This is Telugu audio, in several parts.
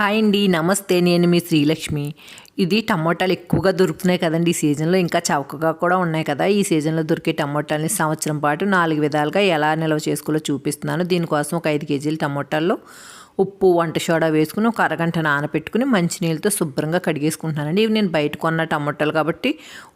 హాయ్ అండి నమస్తే నేను మీ శ్రీలక్ష్మి. ఇది టమోటాలు ఎక్కువగా దొరుకుతున్నాయి కదండి ఈ సీజన్లో ఇంకా చౌకగా కూడా ఉన్నాయి కదా. ఈ సీజన్లో దొరికే టమోటాలని సంవత్సరం పాటు నాలుగు విధాలుగా ఎలా నిల్వ చేసుకోవాలో చూపిస్తున్నాను. దీనికోసం ఒక ఐదు కేజీల టమోటాల్లో ఉప్పు వంట సోడా వేసుకుని ఒక అరగంట నానబెట్టుకుని మంచినీళ్ళతో శుభ్రంగా కడిగేసుకుంటున్నానండి. ఇవి నేను బయట కొన్న టమాటాలు కాబట్టి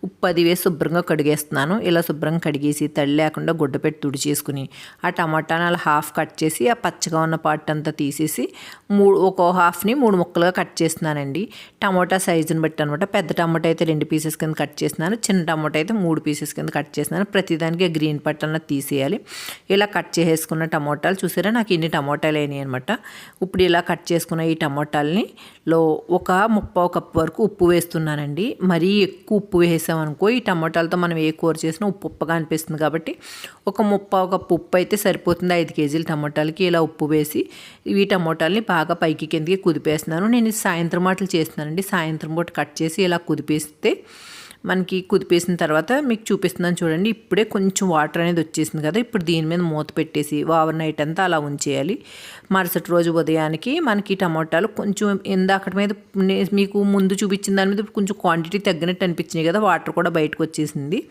ఉప్పు అది వేసి శుభ్రంగా కడిగేస్తున్నాను. ఇలా శుభ్రంగా కడిగేసి తడి లేకుండా గుడ్డ పెట్టి తుడిచేసుకుని ఆ టమాటాని అలా హాఫ్ కట్ చేసి ఆ పచ్చగా ఉన్న పార్ట్ అంతా తీసేసి మూడు ఒక హాఫ్ని మూడు ముక్కలుగా కట్ చేస్తున్నానండి. టమాటా సైజుని బట్టి అనమాట పెద్ద టమాటా అయితే రెండు పీసెస్ కింద కట్ చేస్తున్నాను. చిన్న టమాటా అయితే మూడు పీసెస్ కింద కట్ చేస్తున్నాను. ప్రతిదానికి గ్రీన్ పట్టన తీసేయాలి. ఇలా కట్ చేసేసుకున్న టమోటాలు చూసారా? నాకు ఇన్ని టమోటాలు అయినాయి అనమాట ఇప్పుడు ఇలా కట్ చేసుకున్న ఈ టమోటాలని లో ఒక ముప్పావు కప్పు వరకు ఉప్పు వేస్తున్నానండి. మరీ ఎక్కువ ఉప్పు వేసామనుకో ఈ టమోటాలతో మనం ఏ కూర చేసినా ఉప్పు ఉప్పగా అనిపిస్తుంది కాబట్టి ఒక ముప్పావు కప్పు ఉప్పు అయితే సరిపోతుంది. ఐదు కేజీల టమోటాలకి ఇలా ఉప్పు వేసి ఈ టమోటాలని బాగా పైకి కిందకి కుదిపేస్తున్నాను. నేను సాయంత్రం మాటలు చేస్తున్నానండి. సాయంత్రం పూట కట్ చేసి ఇలా కుదిపేస్తే మనకి కుదిపేసిన తర్వాత మీకు చూపిస్తున్నాను చూడండి. ఇప్పుడే కొంచెం వాటర్ అనేది వచ్చేసింది కదా. ఇప్పుడు దీని మీద మూత పెట్టేసి ఓవర్ నైట్ అంతా అలా ఉంచేయాలి. మరుసటి రోజు ఉదయానికి మనకి టమోటాలు కొంచెం ఇందాకటి మీద నే- మీకు ముందు చూపించిన దాని మీద కొంచెం క్వాంటిటీ తగ్గినట్టు అనిపించినాయి కదా. వాటర్ కూడా బయటకు వచ్చేసింది.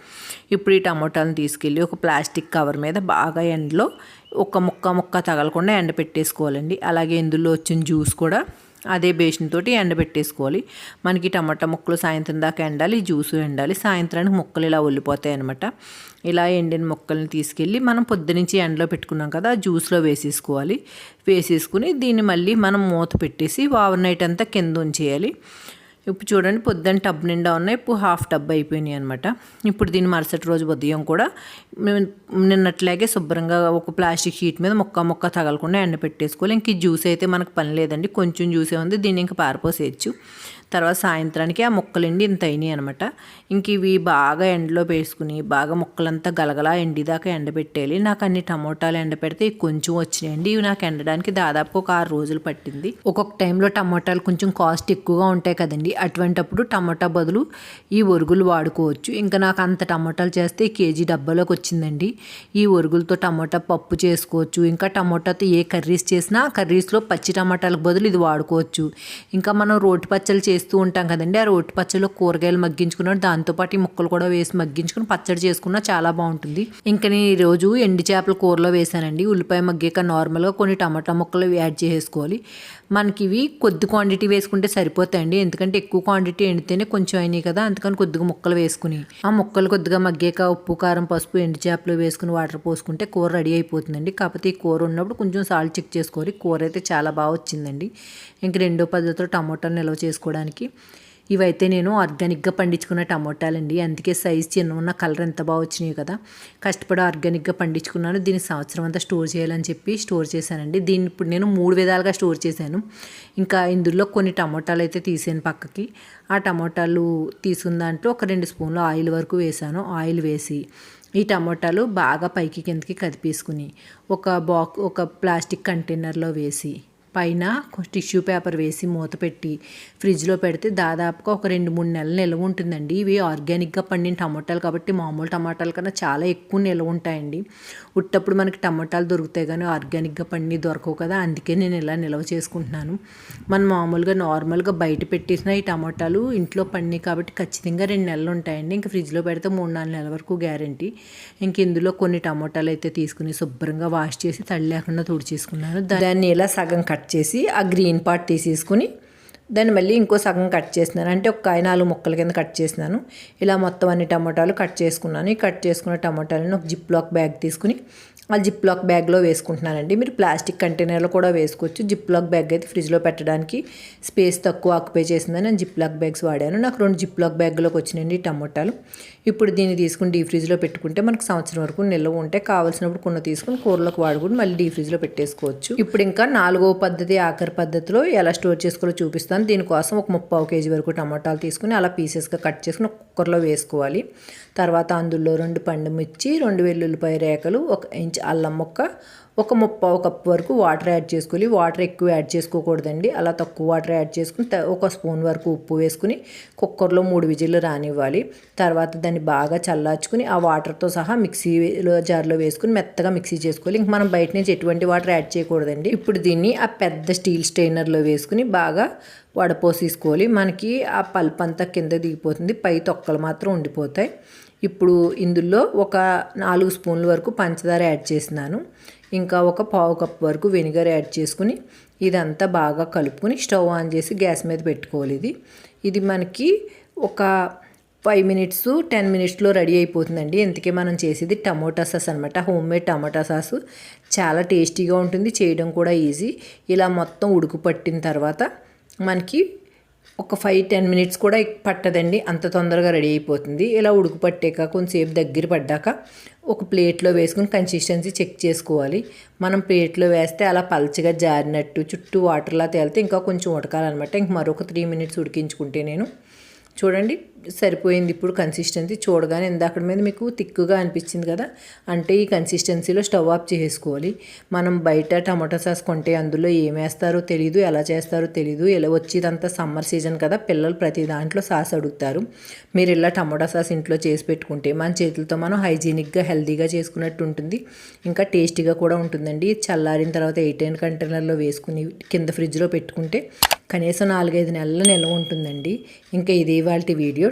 ఇప్పుడు ఈ టమాటాలను తీసుకెళ్ళి ఒక ప్లాస్టిక్ కవర్ మీద బాగా ఎండలో ఒక ముక్క ముక్క తగలకుండా ఎండ పెట్టేసుకోవాలండి అలాగే ఇందులో వచ్చిన జ్యూస్ కూడా అదే బేషన్ తోటి ఎండబెట్టేసుకోవాలి. మనకి టమాటా ముక్కలు సాయంత్రం దాకా ఎండాలి జ్యూస్ ఎండాలి. సాయంత్రానికి ముక్కలు ఇలా ఒల్లిపోతాయి అనమాట ఇలా ఎండిన ముక్కల్ని తీసుకెళ్ళి మనం పొద్దునుంచి ఎండలో పెట్టుకున్నాం కదా ఆ జ్యూస్లో వేసేసుకోవాలి. వేసేసుకుని దీన్ని మళ్ళీ మనం మూత పెట్టేసి ఓవర్ నైట్ అంతా కింద ఉంచేయాలి. ఇప్పుడు చూడండి పొద్దున్న టబ్ నిండా ఉన్నాయి ఇప్పుడు హాఫ్ టబ్ అయిపోయినాయి అనమాట ఇప్పుడు దీన్ని మరుసటి రోజు ఉదయం కూడా మేము నిన్నట్లాగే శుభ్రంగా ఒక ప్లాస్టిక్ షీట్ మీద మొక్క మొక్క తగలకుండా ఎండ పెట్టేసుకోవాలి ఇంక ఈ జ్యూస్ అయితే మనకు పని లేదండి కొంచెం జ్యూసే ఉంది దీన్ని ఇంకా పారిపోసేయచ్చు. తర్వాత సాయంత్రానికి ఆ ముక్కలండి ఇంత అయినాయి అనమాట ఇంక ఇవి బాగా ఎండలో వేసుకుని బాగా ముక్కలంతా గలగలా ఎండిదాకా ఎండబెట్టేయాలి. నాకు అన్ని టమోటాలు ఎండపెడితే ఇవి కొంచెం వచ్చినాయండి. ఇవి నాకు ఎండడానికి దాదాపు ఒక ఆరు రోజులు పట్టింది. ఒక్కొక్క టైంలో టమోటాలు కొంచెం కాస్ట్ ఎక్కువగా ఉంటాయి కదండి. అటువంటప్పుడు టమోటా బదులు ఈ ఒరుగులు వాడుకోవచ్చు. ఇంకా నాకు అంత టమోటాలు చేస్తే కేజీ డబ్బాలోకి వచ్చిందండి. ఈ ఒరుగులతో టమోటా పప్పు చేసుకోవచ్చు. ఇంకా టమోటాతో ఏ కర్రీస్ చేసినా కర్రీస్లో పచ్చి టమాటాలకు బదులు ఇది వాడుకోవచ్చు. ఇంకా మనం రోటి పచ్చళ్ళు చేస్తూ ఉంటాం కదండి. ఆ రోటి పచ్చడిలో కూరగాయలు మగ్గించుకున్నాడు. దాంతోపాటు ఈ ముక్కలు కూడా వేసి మగ్గించుకుని పచ్చడి చేసుకున్నా చాలా బాగుంటుంది. ఇంకా నేను ఈరోజు ఎండి చేపల కూరలో వేసానండి ఉల్లిపాయ మగ్గాక నార్మల్గా కొన్ని టమాటా ముక్కలు యాడ్ చేసుకోవాలి మనకి ఇవి కొద్ది క్వాంటిటీ వేసుకుంటే సరిపోతాయండి. ఎందుకంటే ఎక్కువ క్వాంటిటీ ఎండితేనే కొంచెం అయినాయి కదా. అందుకని కొద్దిగా ముక్కలు వేసుకుని ఆ ముక్కలు కొద్దిగా మగ్గాక ఉప్పు కారం పసుపు ఎండు చేపలు వేసుకుని వాటర్ పోసుకుంటే కూర రెడీ అయిపోతుందండి. కాకపోతే ఈ కూర ఉన్నప్పుడు కొంచెం సాల్ట్ చెక్ చేసుకోవాలి. కూర అయితే చాలా బాగా వచ్చిందండి. ఇంక రెండో పద్ధతిలో టమోటాలు నిల్వ చేసుకోవడానికి. ఇవైతే నేను ఆర్గానిక్గా పండించుకున్న టమోటాలండి. అందుకే సైజ్ చిన్న ఉన్న కలర్ ఎంత బాగా వచ్చినాయి కదా. కష్టపడి ఆర్గానిక్గా పండించుకున్నాను. దీన్ని సంవత్సరం అంతా స్టోర్ చేయాలని చెప్పి స్టోర్ చేశానండి. దీన్ని ఇప్పుడు నేను మూడు విధాలుగా స్టోర్ చేశాను. ఇంకా ఇందులో కొన్ని టమోటాలు అయితే తీసాను పక్కకి. ఆ టమోటాలు తీసుకున్న దాంట్లో ఒక రెండు స్పూన్లు ఆయిల్ వరకు వేసాను ఆయిల్ వేసి ఈ టమోటాలు బాగా పైకి కిందకి కదిపేసుకుని ఒక బాక్ ఒక ప్లాస్టిక్ కంటైనర్లో వేసి పైన టిష్యూ పేపర్ వేసి మూత పెట్టి ఫ్రిడ్జ్లో పెడితే దాదాపుగా ఒక రెండు మూడు నెలలు నిల్వ ఉంటుందండి. ఇవి ఆర్గానిక్గా పండిన టమాటాలు కాబట్టి మామూలు టమాటాల కన్నా చాలా ఎక్కువ నిల్వ ఉంటాయండి. ఉట్టప్పుడు మనకి టమాటాలు దొరుకుతాయి కానీ ఆర్గానిక్గా పండి దొరకవు కదా అందుకే నేను ఇలా నిల్వ చేసుకుంటున్నాను. మనం మామూలుగా నార్మల్గా బయట పెట్టేసిన ఈ టమాటాలు ఇంట్లో పండి కాబట్టి ఖచ్చితంగా రెండు నెలలు ఉంటాయండి. ఇంకా ఫ్రిడ్జ్లో పెడితే మూడు నాలుగు నెలల వరకు గ్యారంటీ. ఇంక ఇందులో కొన్ని టమాటాలు అయితే తీసుకుని శుభ్రంగా వాష్ చేసి తడి లేకుండా తుడిచేసుకున్నాను. దాన్ని ఇలా సగం కట్ చేసి ఆ గ్రీన్ పార్ట్ తీసేసుకుని దాన్ని మళ్ళీ ఇంకో సగం కట్ చేసినాను అంటే ఒక కాయ నాలుగు ముక్కల కింద కట్ చేసినాను ఇలా మొత్తం అన్ని టమాటాలు కట్ చేసుకున్నాను. ఈ కట్ చేసుకున్న టమాటాలను ఒక జిప్ లాక్ బ్యాగ్ తీసుకుని ఆ జిప్ లాక్ బ్యాగ్లో వేసుకుంటున్నానండి మీరు ప్లాస్టిక్ కంటైనర్లో కూడా వేసుకోవచ్చు. జిప్ లాక్ బ్యాగ్ అయితే ఫ్రిడ్జ్లో పెట్టడానికి స్పేస్ తక్కువ ఆక్యుపై చేసిందని నేను జిప్ లాక్ బ్యాగ్స్ వాడాను. నాకు రెండు జిప్ లాక్ బ్యాగ్లోకి వచ్చినాయండి టమోటాలు. ఇప్పుడు దీన్ని తీసుకుని డీ ఫ్రిడ్జ్లో పెట్టుకుంటే మనకు సంవత్సరం వరకు నిల్వ ఉంటే కావాల్సినప్పుడు కొన్ని తీసుకుని కూరలోకి వాడుకుని మళ్ళీ డీ ఫ్రిడ్జ్లో పెట్టేసుకోవచ్చు. ఇప్పుడు ఇంకా నాలుగో పద్ధతి ఆఖరి పద్ధతిలో ఎలా స్టోర్ చేసుకోవాలో చూపిస్తాను. దీనికోసం ఒక ముప్పావు కేజీ వరకు టమాటాలు తీసుకుని అలా పీసెస్గా కట్ చేసుకుని కుక్కర్లో వేసుకోవాలి. తర్వాత అందులో రెండు పండు మిర్చి రెండు వెల్లుల్లిపాయ రేకలు ఒక ఇంచ్ ఇంచ్ అల్లం ముక్క ఒక ముప్పావు కప్పు వరకు వాటర్ యాడ్ చేసుకోవాలి. వాటర్ ఎక్కువ యాడ్ చేసుకోకూడదండి. అలా తక్కువ వాటర్ యాడ్ చేసుకుని ఒక స్పూన్ వరకు ఉప్పు వేసుకుని కుక్కర్లో మూడు విజిల్లు రానివ్వాలి. తర్వాత దాన్ని బాగా చల్లార్చుకుని ఆ వాటర్తో సహా మిక్సీలో జార్లో వేసుకుని మెత్తగా మిక్సీ చేసుకోవాలి. ఇంక మనం బయట నుంచి ఎటువంటి వాటర్ యాడ్ చేయకూడదండి. ఇప్పుడు దీన్ని ఆ పెద్ద స్టీల్ స్ట్రైనర్లో వేసుకుని బాగా వడపోసేసుకోవాలి. మనకి ఆ పల్ప్ అంతా కింద దిగిపోతుంది. పై తొక్కలు మాత్రం ఉండిపోతాయి. ఇప్పుడు ఇందులో ఒక నాలుగు స్పూన్ల వరకు పంచదార యాడ్ చేసినాను. ఇంకా ఒక పావు కప్ వరకు వెనిగర్ యాడ్ చేసుకుని ఇదంతా బాగా కలుపుకొని స్టవ్ ఆన్ చేసి గ్యాస్ మీద పెట్టుకోవాలి ఇది. ఇది మనకి ఒక ఫైవ్ మినిట్స్ టెన్ మినిట్స్లో రెడీ అయిపోతుందండి. ఇంతకీ మనం చేసేది టమోటా సాస్ అనమాట హోమ్ మేడ్ టమోటా సాస్. చాలా టేస్టీగా ఉంటుంది చేయడం కూడా ఈజీ. ఇలా మొత్తం ఉడుకు పట్టిన తర్వాత మనకి ఒక ఫైవ్ టెన్ మినిట్స్ కూడా పట్టదండి. అంత తొందరగా రెడీ అయిపోతుంది. ఇలా ఉడుకు పట్టాక కొంచెంసేపు దగ్గర పడ్డాక ఒక ప్లేట్లో వేసుకుని కన్సిస్టెన్సీ చెక్ చేసుకోవాలి. మనం ప్లేట్లో వేస్తే అలా పల్చగా జారినట్టు చుట్టూ వాటర్లా తేలితే ఇంకా కొంచెం ఉడకాలన్నమాట. ఇంక మరొక త్రీ మినిట్స్ ఉడికించుకుంటే నేను. చూడండి. సరిపోయింది ఇప్పుడు కన్సిస్టెన్సీ చూడగానే ఇందాక మీద మీకు తిక్కుగా అనిపించింది కదా? అంటే ఈ కన్సిస్టెన్సీలో స్టవ్ ఆఫ్ చేసుకోవాలి. మనం బయట టమాటో సాస్ కొంటే అందులో ఏం వేస్తారో తెలీదు ఎలా చేస్తారో తెలీదు. ఇలా వచ్చేదంతా సమ్మర్ సీజన్ కదా పిల్లలు ప్రతి దాంట్లో సాస్ అడుగుతారు. మీరు ఇలా టమాటో సాస్ ఇంట్లో చేసి పెట్టుకుంటే మన చేతులతో మనం హైజీనిక్గా హెల్తీగా చేసుకున్నట్టు ఉంటుంది. ఇంకా టేస్టీగా కూడా ఉంటుందండి. చల్లారిన తర్వాత ఎయిట్ కంటైనర్లో వేసుకుని కింద ఫ్రిడ్జ్లో పెట్టుకుంటే కనీసం నాలుగైదు నెలలు నిల్వ ఉంటుందండి. ఇంకా ఇది ఇవాళ వీడియో.